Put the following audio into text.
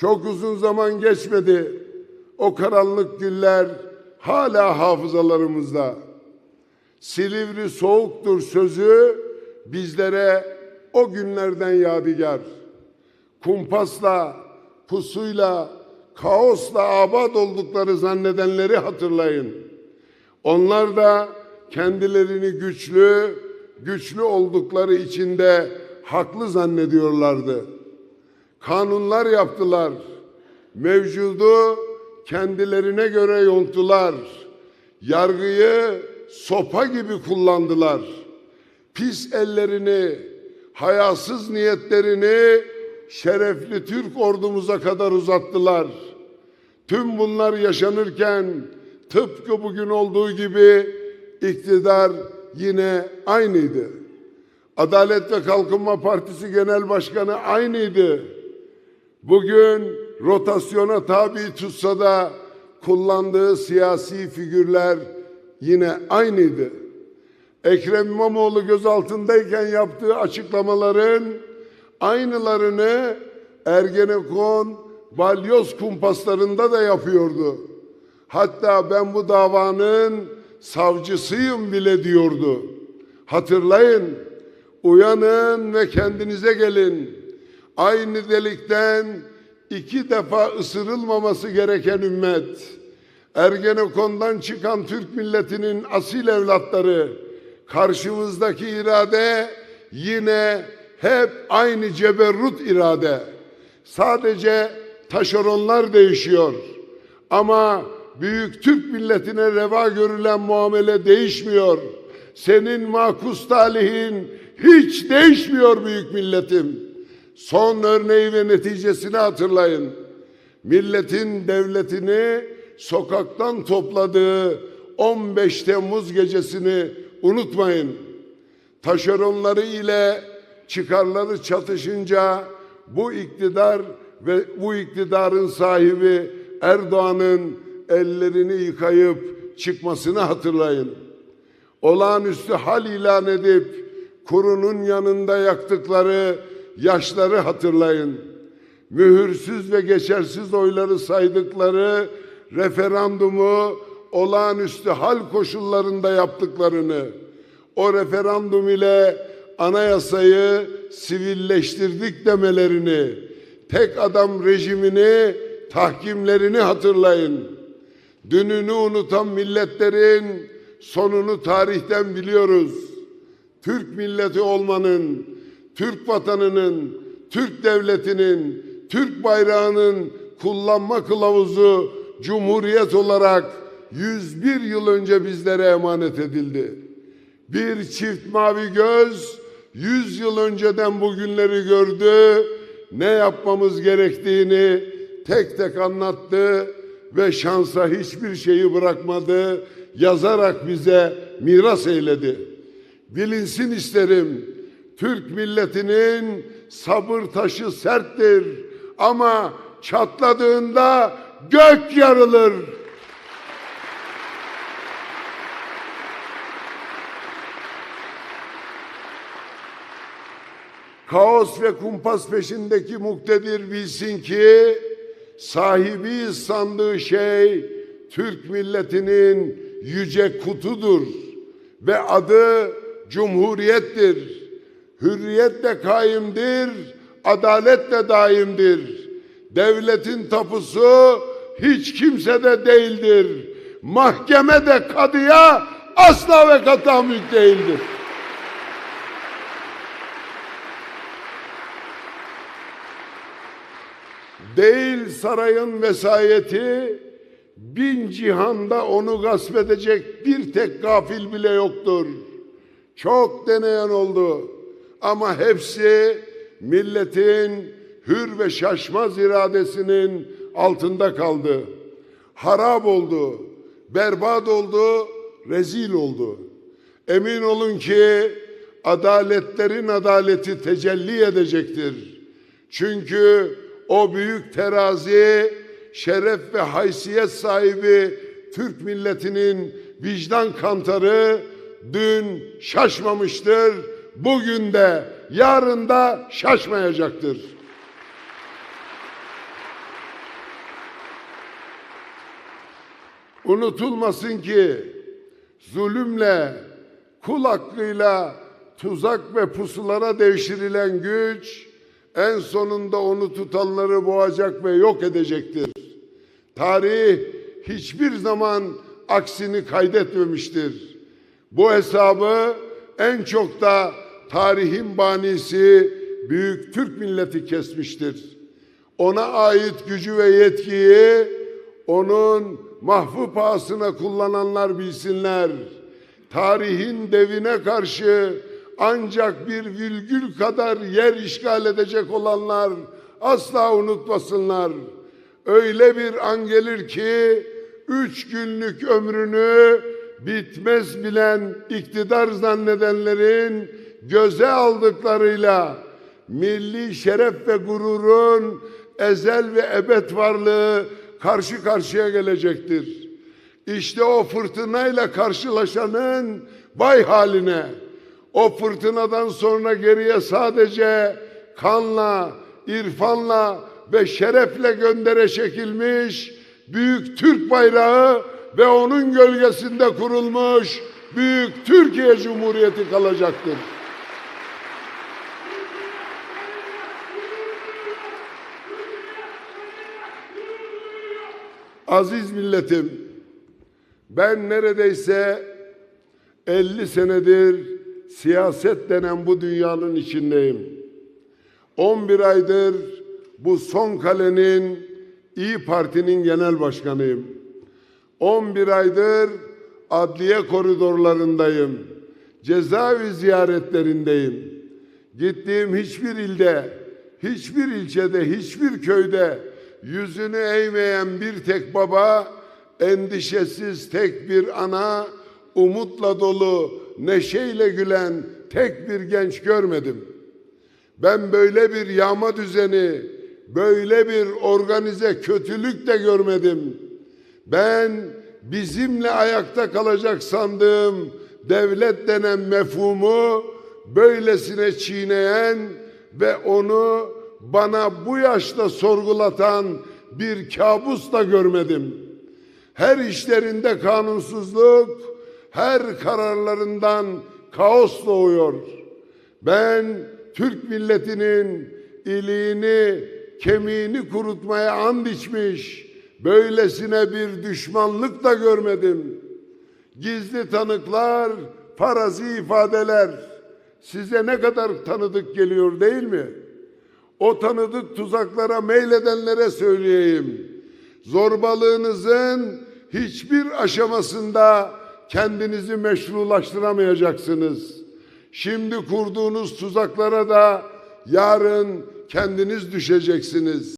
Çok uzun zaman geçmedi. O karanlık günler hala hafızalarımızda. Silivri soğuktur sözü bizlere o günlerden yadigar. Kumpasla, pusuyla, kaosla abad oldukları zannedenleri hatırlayın. Onlar da kendilerini güçlü, güçlü oldukları içinde haklı zannediyorlardı. Kanunlar yaptılar. Mevcudu kendilerine göre yonttular. Yargıyı sopa gibi kullandılar. Pis ellerini, hayasız niyetlerini şerefli Türk ordumuza kadar uzattılar. Tüm bunlar yaşanırken tıpkı bugün olduğu gibi iktidar yine aynıydı. Adalet ve Kalkınma Partisi Genel Başkanı aynıydı. Bugün rotasyona tabi tutsa da kullandığı siyasi figürler yine aynıydı. Ekrem İmamoğlu gözaltındayken yaptığı açıklamaların aynılarını Ergenekon balyoz kumpaslarında da yapıyordu. Hatta ben bu davanın savcısıyım bile diyordu. Hatırlayın, uyanın ve kendinize gelin. Aynı delikten iki defa ısırılmaması gereken ümmet. Ergenekon'dan çıkan Türk milletinin asil evlatları, karşımızdaki irade yine hep aynı ceberrut irade. Sadece taşeronlar değişiyor. Ama büyük Türk milletine reva görülen muamele değişmiyor. Senin makus talihin hiç değişmiyor büyük milletim. Son örneği ve neticesini hatırlayın. Milletin devletini sokaktan topladığı 15 Temmuz gecesini unutmayın. Taşeronları ile çıkarları çatışınca bu iktidar ve bu iktidarın sahibi Erdoğan'ın ellerini yıkayıp çıkmasını hatırlayın. Olağanüstü hal ilan edip kurunun yanında yaktıkları yaşları hatırlayın. Mühürsüz ve geçersiz oyları saydıkları referandumu olağanüstü hal koşullarında yaptıklarını, o referandum ile anayasayı sivilleştirdik demelerini, tek adam rejimini, tahkimlerini hatırlayın. Dününü unutan milletlerin sonunu tarihten biliyoruz. Türk milleti olmanın, Türk vatanının, Türk devletinin, Türk bayrağının kullanma kılavuzu Cumhuriyet olarak 101 yıl önce bizlere emanet edildi. Bir çift mavi göz 100 yıl önceden bugünleri gördü. Ne yapmamız gerektiğini tek tek anlattı ve şansa hiçbir şeyi bırakmadı. Yazarak bize miras eyledi. Bilinsin isterim. Türk milletinin sabır taşı serttir ama çatladığında gök yarılır. Kaos ve kumpas peşindeki muktedir bilsin ki sahibi sandığı şey Türk milletinin yüce kutudur ve adı Cumhuriyettir. Hürriyetle kaimdir, adaletle daimdir. Devletin tapusu hiç kimsede değildir. Mahkeme de kadıya asla ve kata mülk değildir. Değil sarayın vesayeti, bin cihanda onu gasp edecek bir tek gafil bile yoktur. Çok deneyen oldu ama hepsi milletin hür ve şaşmaz iradesinin altında kaldı. Harap oldu, berbat oldu, rezil oldu. Emin olun ki adaletlerin adaleti tecelli edecektir. Çünkü o büyük terazi şeref ve haysiyet sahibi Türk milletinin vicdan kantarı dün şaşmamıştır bugün de yarın da şaşmayacaktır. Unutulmasın ki zulümle, kul hakkıyla tuzak ve pusulara devşirilen güç en sonunda onu tutanları boğacak ve yok edecektir. Tarih hiçbir zaman aksini kaydetmemiştir. Bu hesabı en çok da tarihin banisi büyük Türk milleti kesmiştir. Ona ait gücü ve yetkiyi onun mahvı pahasına kullananlar bilsinler. Tarihin devine karşı ancak bir virgül kadar yer işgal edecek olanlar asla unutmasınlar. Öyle bir an gelir ki üç günlük ömrünü bitmez bilen iktidar zannedenlerin göze aldıklarıyla milli şeref ve gururun ezel ve ebed varlığı karşı karşıya gelecektir. İşte o fırtınayla karşılaşanın vay haline. O fırtınadan sonra geriye sadece kanla, irfanla ve şerefle göndere çekilmiş büyük Türk bayrağı ve onun gölgesinde kurulmuş büyük Türkiye Cumhuriyeti kalacaktır. Aziz milletim, ben neredeyse 50 senedir siyaset denen bu dünyanın içindeyim. 11 aydır bu son kalenin İyi Parti'nin genel başkanıyım. 11 aydır adliye koridorlarındayım. Cezaevi ziyaretlerindeyim. Gittiğim hiçbir ilde, hiçbir ilçede, hiçbir köyde yüzünü eğmeyen bir tek baba, endişesiz tek bir ana, umutla dolu, neşeyle gülen tek bir genç görmedim. Ben böyle bir yağma düzeni, böyle bir organize kötülük de görmedim. Ben bizimle ayakta kalacak sandığım devlet denen mefhumu böylesine çiğneyen ve onu bana bu yaşta sorgulatan bir kabus da görmedim. Her işlerinde kanunsuzluk, her kararlarından kaos doğuyor. Ben Türk milletinin iliğini, kemiğini kurutmaya and içmiş, böylesine bir düşmanlık da görmedim. Gizli tanıklar, farazi ifadeler size ne kadar tanıdık geliyor değil mi? O tanıdık tuzaklara meyledenlere söyleyeyim. Zorbalığınızın hiçbir aşamasında kendinizi meşrulaştıramayacaksınız. Şimdi kurduğunuz tuzaklara da yarın kendiniz düşeceksiniz.